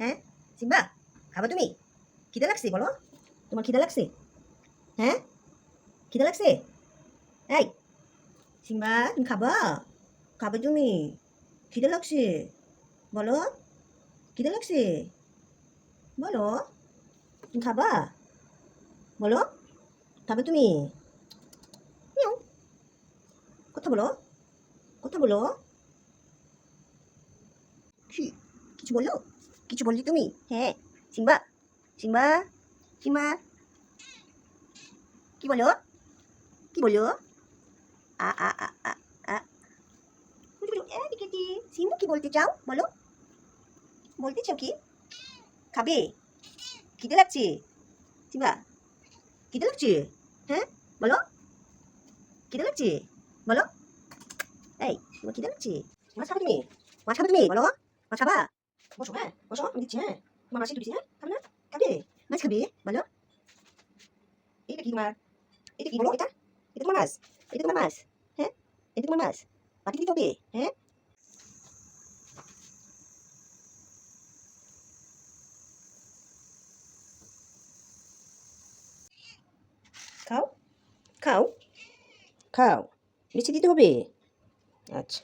হ্যাঁ? সিম্বা, খাবে তুমি? খিদে লাগছে, বলো। তোমার খিদে লাগছে? হ্যাঁ? খিদে লাগছে? এই, সিম্বা, তুমি খাবা? খাবে তুমি। খিদে লাগছে? বলো। খিদে লাগছে? বলো। তুমি খাবা? বলো। খাবে তুমি? কথা বলো। কথা বলো। কি, কিছু বলল? কিছু বললি তুমি? হ্যাঁ। সিম্বা? সিম্বা? সিম্বা? কি বলো? কি বলো? আ কি বলতে চাও? বলো। বলতে চাও কি? খাবে? খিদে লাগছে? সিম্বা, খিদে লাগছে? হ্যাঁ? বলো। খিদে লাগছে? বলো। এই তোমার খিদে লাগছে? মাছ খাবে তুমি? মাছ খাবে তুমি? বলো। মাছ খাবা? বসো হ্যাঁ বসো আমি দিচ্ছি হ্যাঁ তোমার মাছ দিচ্ছি হ্যাঁ খাবে না খাবে মাছ খাবে বলো এইটা কি তোমার এটা কি বলো এটা এটা তোমার মাছ এটা তোমার মাছ হ্যাঁ এটা তোমার মাছ পাটি দিতে হবে হ্যাঁ খাও খাও খাও বেশি দিতে হবে আচ্ছা